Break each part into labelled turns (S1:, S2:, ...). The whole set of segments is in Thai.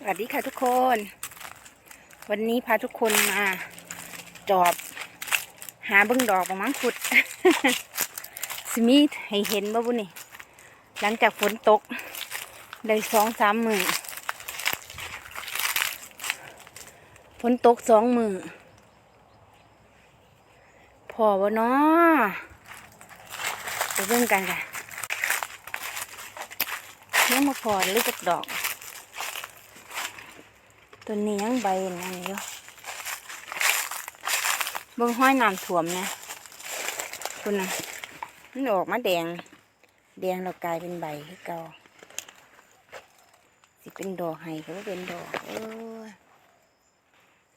S1: สวัสดีค่ะทุกคน วันนี้พาทุกคนมา จอบ หาเบิ้งดอกบางมังคุดสิมีให้เห็นบ่บุนี่ หลังจากฝนตก ได้สองสามมือฝนตกสองมือพอบ่เนาะไปเบิ่งกันค่ะยังมาพอหรือจักดอก ตัวนี้ยังใบนั่นอยู่เบิ่งห้อยน้ำถ่วมนะคุณนะมันออกมาแดง แดงเรากลายเป็นใบคือเก่าสิเป็นดอกให้ก็เป็นดอกเอ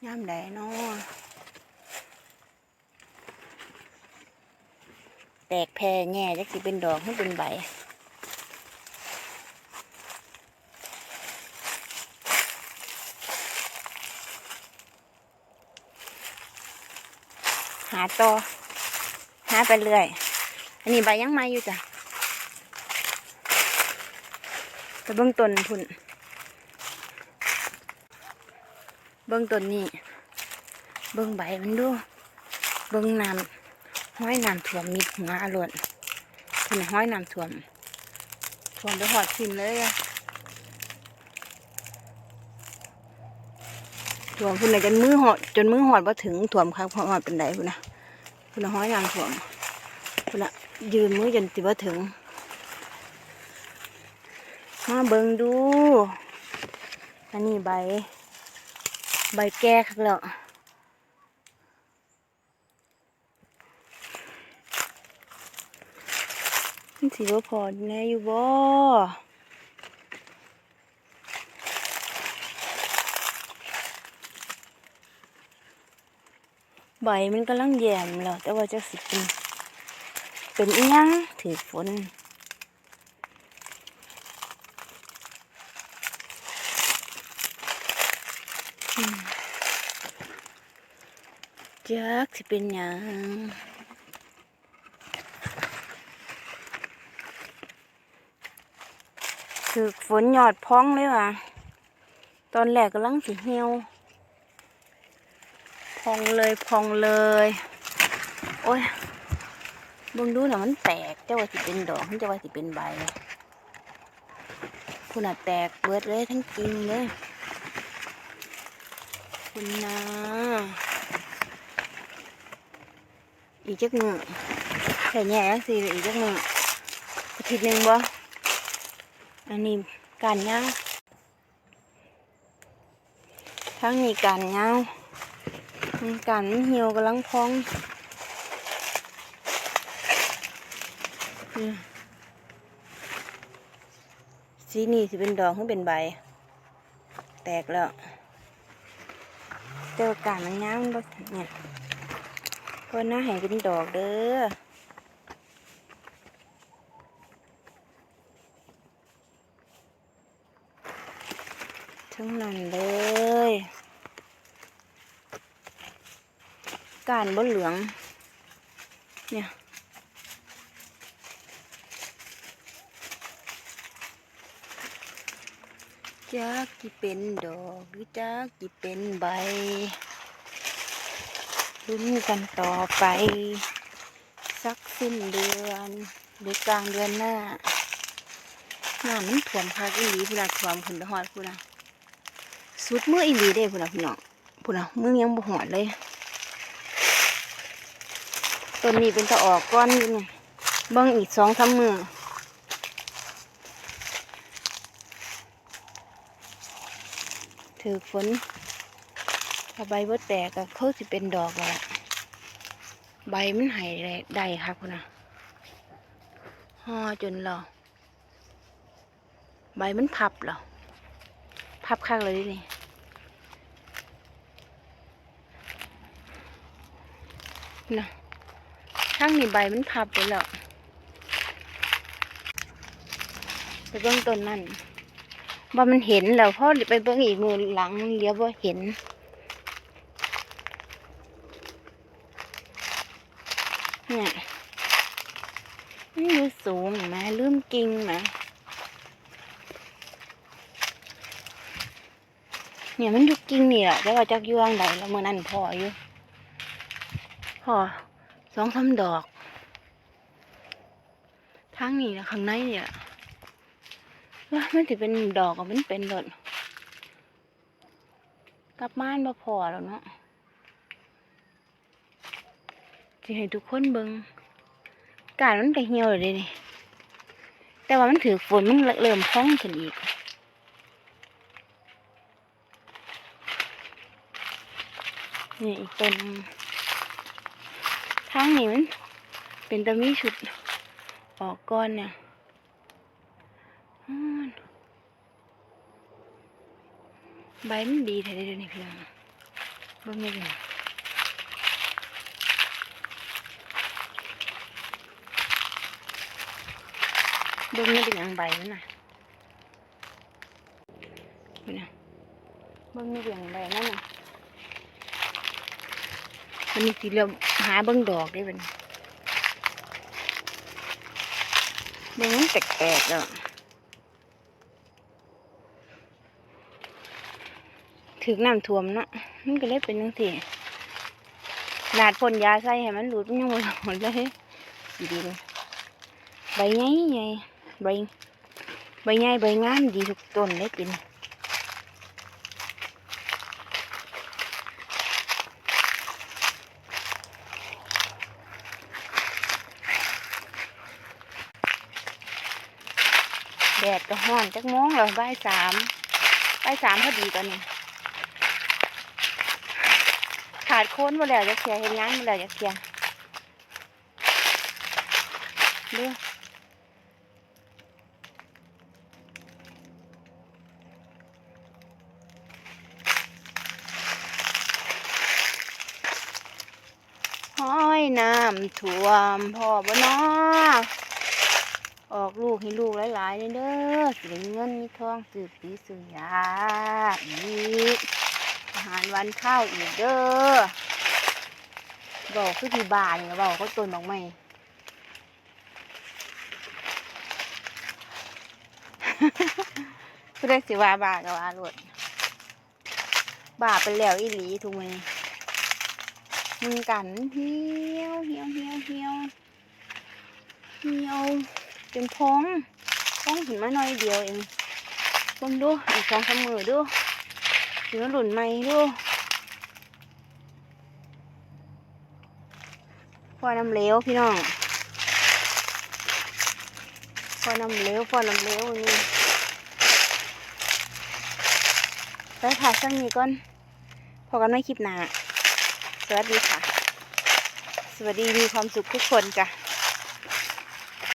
S1: อย่ามใดเนาะแตกแพร่แง่จักสิเป็นดอกให้เป็นใบ หาต่อหาไปเรื่อย อันนี้ใบยังไม่อยู่จ้ะไปเบื้องต้นพุ่น เบื้องต้นนี่ เบื้องใบมันดู เบื้องน้ำห้อยน้ำถ่วมมิดหัวอรวนพุ่นห้อยน้ำถ่วมถ่วมไปหอดทิมเลยอะ ถ่วมพุ่นเลยจนมือหอดจนมือหอดว่าถึงถ่วมครับพราะหอดเป็นไดพุ่นนะพุ่นน่ะห้อยน้ำถ่วมพุ่นละยืนมือจนติว่าถึงมาเบิงดู อันนี้ใบ ใบแก้ครับแล้วมันสีว่าพอแน่อยู่บ่ ใบมันกำลังแย่มแล้วแต่ว่าจะสิเป็นเป็นอีหยังถือฝนจักสิเป็นหยังถึกฝนหยอดพ้องเลยว่ะตอนแรกกำลังสิเหี่ยว พองเลยพองเลย โอ้ยบิ่งดูนะมันแตกเจ้าว่าสิเป็นดอกเจ้าว่าสิเป็นใบคุณน่ะแตกเบิดเลยทั้งจริงเลยคุณนะอีกจักมือใส่แง่สิอีกจักมืออาทิตย์หนึ่งบ่อันนี้การย่าทั้งนี้การย่า มีกันเหี่ยวกำลังพองสีนี่สิเป็นดอกหรือเป็นใบ แตกแล้วเจอการมันย่างบ่เนี่ยก็น่าให้เป็นดอกเด้อทั้งนั้นเลย การบนเหลือง เนี่ย จักกี่เป็นดอกหรือจักกี่เป็นใบลุ้นกันต่อไป สักสิ้นเดือนหรือกลางเดือนหน้าหน้ามันถ่วมคักอีหลีพุ่นน่ะถ่วมขึ้นไปหอดพุ่นน่ะสุดเมื่ออีหลีเด้พุ่นน่ะพี่น้องพุ่นน่ะมือยังบ่หอดเลย ต้นนี้เป็นตะออกก้อนนี่เบิ่งอีกสองสามมือถือฝนถ้าใบบ่แตกก็เขาสิเป็นดอกแล้วล่ะใบมันหายได้ครับคุณนะห่อจนเราใบมันพับเหรอพับข้างเลยนี่นะ ข้างนี้ใบมันพับไปแล้วไปเบื้องต้นนั่นว่ามันเห็นแล้วพ่อไปเบื้องอีกมือหลังเลี้ยวว่าเห็นเนี่ยมันอยู่สูงนไหมลืมกิ่งนะเนี่ยมันอยุกจริงนี่แหละแต่ว่าจักยวางใดแล้วเมื่อนั้นพออยู่พอ สองสามดอกทางนี้นะข้างในเนี่ยว่ามันจะเป็นดอกกับมันเป็นหลดกลับม่านมาพอแล้วเนาะจะให้ทุกคนเบิงการมันก็เหี่ยวเลยนี่แต่ว่ามันถือฝนมันเริ่มพองขึ้นอีกนี่อีกต้น ทางนี้มันเป็นตะมีชุด ออกก้อนเนี่ยใบมันดีแท้เลยเดี๋ยวนี้พี่น้องเบิ่งไม่เลยเบิ่งไม่เป็นหยังใบมันน่ะนี่นะเบิ่งไม่เป็นหยังใบนั่นน่ะ มันมีสีเหลืองหาเบิ้งดอกได้เป็นเบิ้งแตกๆแล้วถึกน้ำท่วมเนาะมันก็เลยเป็นจังซี่นาดพ่นยาใส่ให้มันหลุดมันยังบ่หมดเลยดีเลยใบใหญ่ใหญ่ใบใบใหญ่ใบงามดีทุกต้นเลยกิน แดดก็ห้อนจักโมงแล้วบ่ายสามบ่ายสามพอดีตอนนี้ ขาดโค้นมาแล้วจะเคลียเห็นงานมาแล้วจะเคลียดูห้อยน้ำท่วมพ่อบ่นาะ ออกลูกให้ลูกหลายๆเลยเด้อสิได้เงินมีทองซื้อปีซื้อยาอีกอาหารวันข้าวอีกเด้อบอกคือที่บ้านเนี่ยบอกเขาต้นดอกไม้เรียกสิว่าบากับว่าโลดบาไปแล้วอีหลีทุกมื้อนี้มึงกันเหี่ยวเหี่ยวเหี่ยวเหี่ยวเหี่ยว เป็นพองพองขึ้นมาหน่อยเดียวเองบิ่งดูอีกสองสามมือดูถึงหลุนใหม่ดูฟอน้ำเลวพี่น้องฟอน้ำเลวฟอน้ำเลวนี่ไปถ่ายสักนี้ก่อนพอกันไม่คลิปหนาสวัสดีค่ะ สวัสดีมีความสุขทุกคนจ้ะ